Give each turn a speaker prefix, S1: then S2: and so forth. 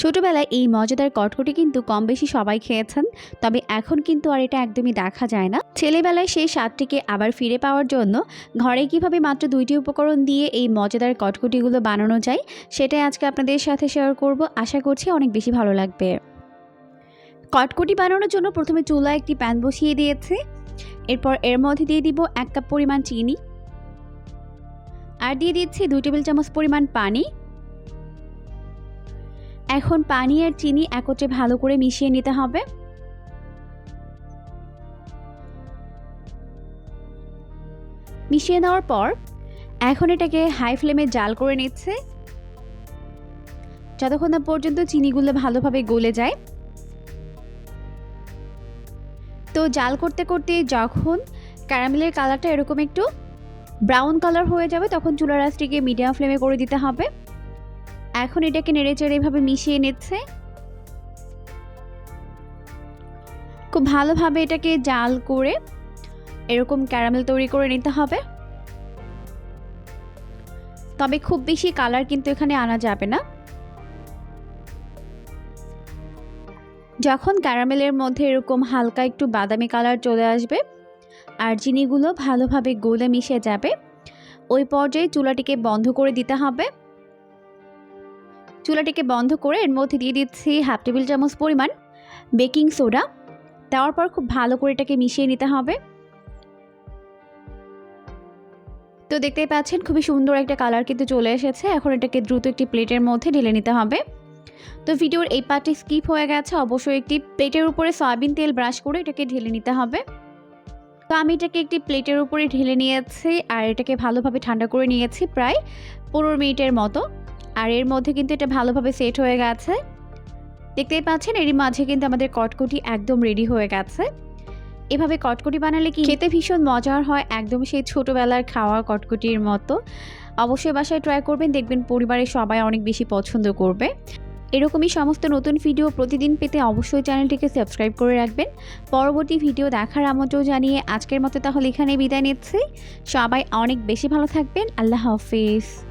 S1: ছোটবেলায় এই মজাদার কটকটি কিন্তু কম বেশি সবাই খেয়েছেন, তবে এখন কিন্তু আর এটা একদমই দেখা যায় না। ছেলেবেলায় সেই স্বাদটিকে আবার ফিরে পাওয়ার জন্য ঘরে কীভাবে মাত্র দুইটি উপকরণ দিয়ে এই মজাদার কটকটিগুলো বানানো যায়, সেটাই আজকে আপনাদের সাথে শেয়ার করব। আশা করছি অনেক বেশি ভালো লাগবে। কটকটি বানানোর জন্য প্রথমে চুলায় একটি প্যান বসিয়ে দিয়েছে। এরপর এর মধ্যে দিয়ে দিব এক কাপ পরিমাণ চিনি। আর দিয়ে দিচ্ছি দুই টেবিল চামচ পরিমাণ পানি। এখন পানি আর চিনি একত্রে ভালো করে মিশিয়ে নিতে হবে। মিশিয়ে নেওয়ার পর এখন এটাকে হাই ফ্লেমে জাল করে নিচ্ছে। যতক্ষণ না পর্যন্ত চিনিগুলো ভালোভাবে গলে যায়। তো জাল করতে করতে যখন ক্যারামেলের কালারটা এরকম একটু ব্রাউন কালার হয়ে যাবে, তখন চুলার আঁচটিকে মিডিয়াম ফ্লেমে করে দিতে হবে। এখন এটাকে নেড়ে চেড়ে এভাবে মিশিয়ে নিচ্ছে। খুব ভালোভাবে এটাকে জাল করে এরকম ক্যারামেল তৈরি করে নিতে হবে। তবে খুব বেশি কালার কিন্তু এখানে আনা যাবে না। যখন ক্যারামেলের মধ্যে এরকম হালকা একটু বাদামি কালার চলে আসবে আর চিনিগুলো ভালোভাবে গলে মিশে যাবে, ওই পর্যায়ে চুলাটিকে বন্ধ করে দিতে হবে। চুলাটিকে বন্ধ করে এর মধ্যে দিয়ে দিচ্ছি হাফ টেবিল চামচ পরিমাণ বেকিং সোডা দেওয়ার পর খুব ভালো করে এটাকে মিশিয়ে নিতে হবে। তো দেখতেই পাচ্ছেন, খুবই সুন্দর একটা কালার কিন্তু চলে এসেছে। এখন এটাকে দ্রুত একটি প্লেটের মধ্যে ঢেলে নিতে হবে। তো ভিডিওর এই পার্টটি স্কিপ হয়ে গেছে। অবশ্যই একটি প্লেটের উপরে সয়াবিন তেল ব্রাশ করে এটাকে ঢেলে নিতে হবে। তো আমি এটাকে একটি প্লেটের উপরে ঢেলে নিয়েছি আর এটাকে ভালোভাবে ঠান্ডা করে নিয়েছি প্রায় পনেরো মিনিটের মতো। আর এর মধ্যে কিন্তু এটা ভালোভাবে সেট হয়ে গেছে। দেখতেই পাচ্ছেন, এরই মাঝে কিন্তু আমাদের কটকটি একদম রেডি হয়ে গেছে। এভাবে কটকটি বানালে কি খেতে ভীষণ মজার হয় একদম সেই ছোটোবেলার খাওয়া কটকটির মতো। অবশ্যই বাসায় ট্রাই করবেন, দেখবেন পরিবারের সবাই অনেক বেশি পছন্দ করবে। এরকমই সমস্ত নতুন ভিডিও প্রতিদিন পেতে অবশ্যই চ্যানেলটিকে সাবস্ক্রাইব করে রাখবেন। পরবর্তী ভিডিও দেখার আমন্ত্রণ জানিয়ে আজকের মতো তাহলে এখানে বিদায় নিচ্ছি। সবাই অনেক বেশি ভালো থাকবেন। আল্লাহ হাফিজ।